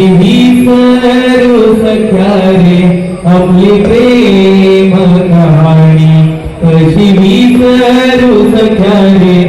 ही सर्व सख्यारे आपली प्रेम कहाणी. कशी ही सर्व सख्यारे